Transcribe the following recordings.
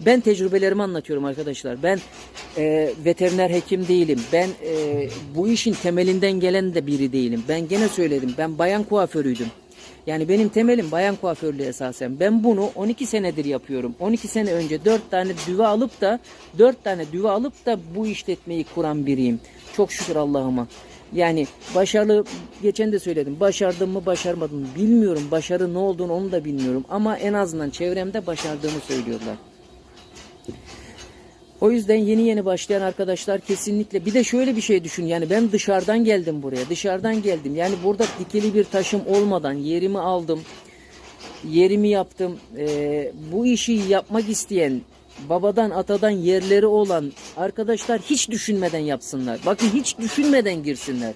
Ben tecrübelerimi anlatıyorum arkadaşlar. Ben e, veteriner hekim değilim. Ben e, bu işin temelinden gelen de biri değilim. Ben gene söyledim. Ben bayan kuaförüydüm. Yani benim temelim bayan kuaförlüğü esasen. Ben bunu 12 senedir yapıyorum. 12 sene önce 4 tane düve alıp da 4 tane düve alıp da bu işletmeyi kuran biriyim. Çok şükür Allah'ıma. Yani başarılı geçen de söyledim. Başardım mı başarmadım mı bilmiyorum. Başarı ne olduğunu onu da bilmiyorum. Ama en azından çevremde başardığımı söylüyorlar. O yüzden yeni yeni başlayan arkadaşlar kesinlikle bir de şöyle bir şey düşün yani ben dışarıdan geldim buraya dışarıdan geldim. Yani burada dikili bir taşım olmadan yerimi aldım yerimi yaptım. Ee, bu işi yapmak isteyen babadan atadan yerleri olan arkadaşlar hiç düşünmeden yapsınlar. Bakın hiç düşünmeden girsinler.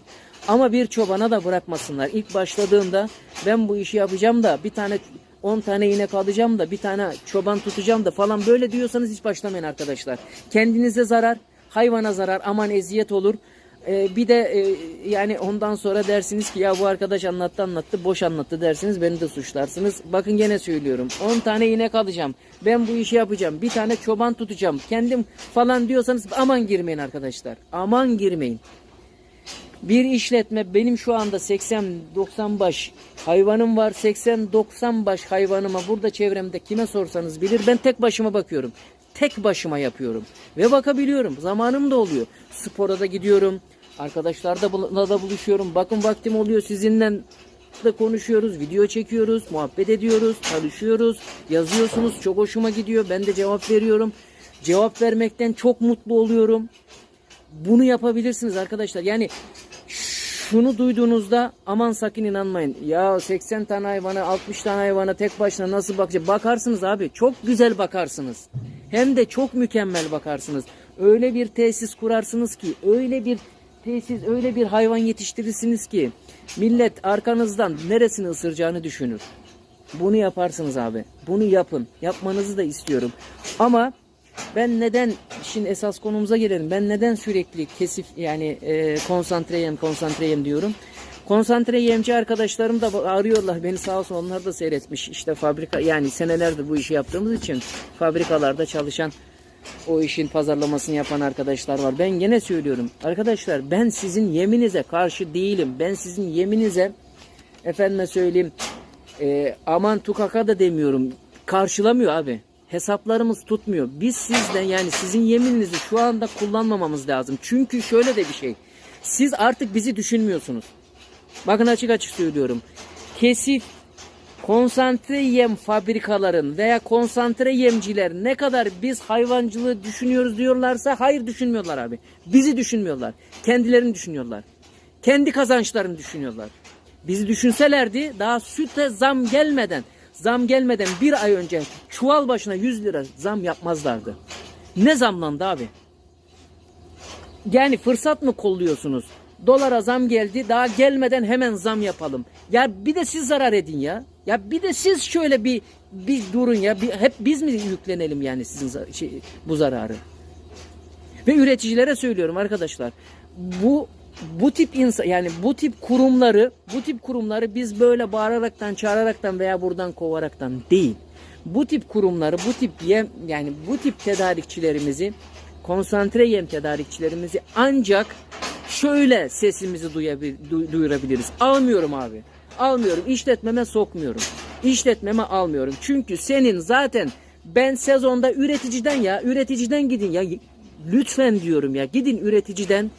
Ama bir çobana da bırakmasınlar. İlk başladığında ben bu işi yapacağım da bir tane 10 tane inek alacağım da bir tane çoban tutacağım da falan böyle diyorsanız hiç başlamayın arkadaşlar. Kendinize zarar, hayvana zarar, aman eziyet olur. Ee, bir de e, yani ondan sonra dersiniz ki ya bu arkadaş anlattı anlattı boş anlattı dersiniz beni de suçlarsınız. Bakın gene söylüyorum 10 tane inek alacağım ben bu işi yapacağım bir tane çoban tutacağım kendim falan diyorsanız aman girmeyin arkadaşlar aman girmeyin. Bir işletme benim şu anda 80-90 baş hayvanım var. 80-90 baş hayvanıma burada çevremde kime sorsanız bilir. Ben tek başıma bakıyorum. Tek başıma yapıyorum. Ve bakabiliyorum. Zamanım da oluyor. Spora da gidiyorum. Arkadaşlarla da buluşuyorum. Bakın vaktim oluyor sizinle de konuşuyoruz, video çekiyoruz, muhabbet ediyoruz, çalışıyoruz, yazıyorsunuz. Çok hoşuma gidiyor. Ben de cevap veriyorum. Cevap vermekten çok mutlu oluyorum bunu yapabilirsiniz arkadaşlar. Yani şunu duyduğunuzda aman sakın inanmayın. Ya 80 tane hayvana 60 tane hayvana tek başına nasıl bakacak? Bakarsınız abi. Çok güzel bakarsınız. Hem de çok mükemmel bakarsınız. Öyle bir tesis kurarsınız ki öyle bir tesis öyle bir hayvan yetiştirirsiniz ki millet arkanızdan neresini ısıracağını düşünür. Bunu yaparsınız abi. Bunu yapın. Yapmanızı da istiyorum. Ama ben neden şimdi esas konumuza gelelim. Ben neden sürekli kesif yani e, konsantre yem konsantre yem diyorum. Konsantre yemci arkadaşlarım da arıyorlar beni sağ olsun onlar da seyretmiş. İşte fabrika yani senelerdir bu işi yaptığımız için fabrikalarda çalışan o işin pazarlamasını yapan arkadaşlar var. Ben gene söylüyorum. Arkadaşlar ben sizin yeminize karşı değilim. Ben sizin yeminize efendime söyleyeyim e, aman tukaka da demiyorum. Karşılamıyor abi hesaplarımız tutmuyor. Biz sizden yani sizin yemininizi şu anda kullanmamamız lazım. Çünkü şöyle de bir şey. Siz artık bizi düşünmüyorsunuz. Bakın açık açık söylüyorum. Kesif konsantre yem fabrikaların veya konsantre yemciler ne kadar biz hayvancılığı düşünüyoruz diyorlarsa hayır düşünmüyorlar abi. Bizi düşünmüyorlar. Kendilerini düşünüyorlar. Kendi kazançlarını düşünüyorlar. Bizi düşünselerdi daha süte zam gelmeden zam gelmeden bir ay önce çuval başına 100 lira zam yapmazlardı. Ne zamlandı abi? Yani fırsat mı kolluyorsunuz? Dolara zam geldi daha gelmeden hemen zam yapalım. Ya bir de siz zarar edin ya. Ya bir de siz şöyle bir bir durun ya. Bir, hep biz mi yüklenelim yani sizin şey, bu zararı? Ve üreticilere söylüyorum arkadaşlar. Bu bu tip insan yani bu tip kurumları bu tip kurumları biz böyle bağıraraktan çağıraraktan veya buradan kovaraktan değil. Bu tip kurumları bu tip yem yani bu tip tedarikçilerimizi konsantre yem tedarikçilerimizi ancak şöyle sesimizi duyabil, du, duyurabiliriz. Almıyorum abi. Almıyorum. İşletmeme sokmuyorum. İşletmeme almıyorum. Çünkü senin zaten ben sezonda üreticiden ya üreticiden gidin ya lütfen diyorum ya gidin üreticiden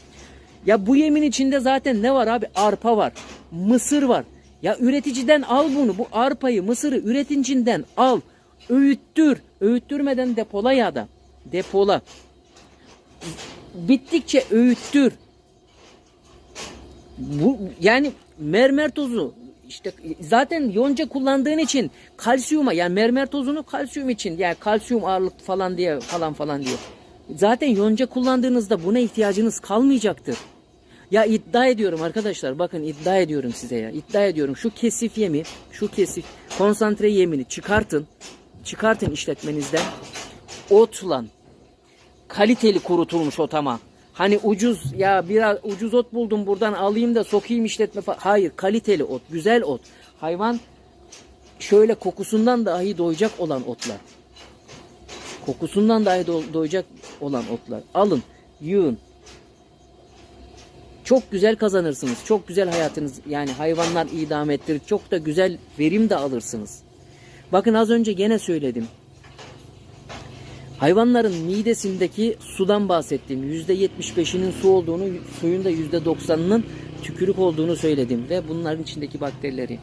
ya bu yemin içinde zaten ne var abi? Arpa var. Mısır var. Ya üreticiden al bunu. Bu arpayı, mısırı üreticiden al. Öğüttür. Öğüttürmeden depola ya da. Depola. Bittikçe öğüttür. Bu yani mermer tozu işte zaten yonca kullandığın için kalsiyuma yani mermer tozunu kalsiyum için yani kalsiyum ağırlık falan diye falan falan diyor. Zaten yonca kullandığınızda buna ihtiyacınız kalmayacaktır. Ya iddia ediyorum arkadaşlar bakın iddia ediyorum size ya. iddia ediyorum şu kesif yemi, şu kesif konsantre yemini çıkartın. Çıkartın işletmenizden. Otlan. Kaliteli kurutulmuş ot ama. Hani ucuz ya biraz ucuz ot buldum buradan alayım da sokayım işletme falan. Hayır kaliteli ot, güzel ot. Hayvan şöyle kokusundan dahi doyacak olan otlar. Kokusundan dahi do- doyacak olan otlar. Alın, yığın. Çok güzel kazanırsınız. Çok güzel hayatınız yani hayvanlar idam ettirir. Çok da güzel verim de alırsınız. Bakın az önce gene söyledim. Hayvanların midesindeki sudan bahsettim. %75'inin su olduğunu, suyun da %90'ının tükürük olduğunu söyledim ve bunların içindeki bakterileri.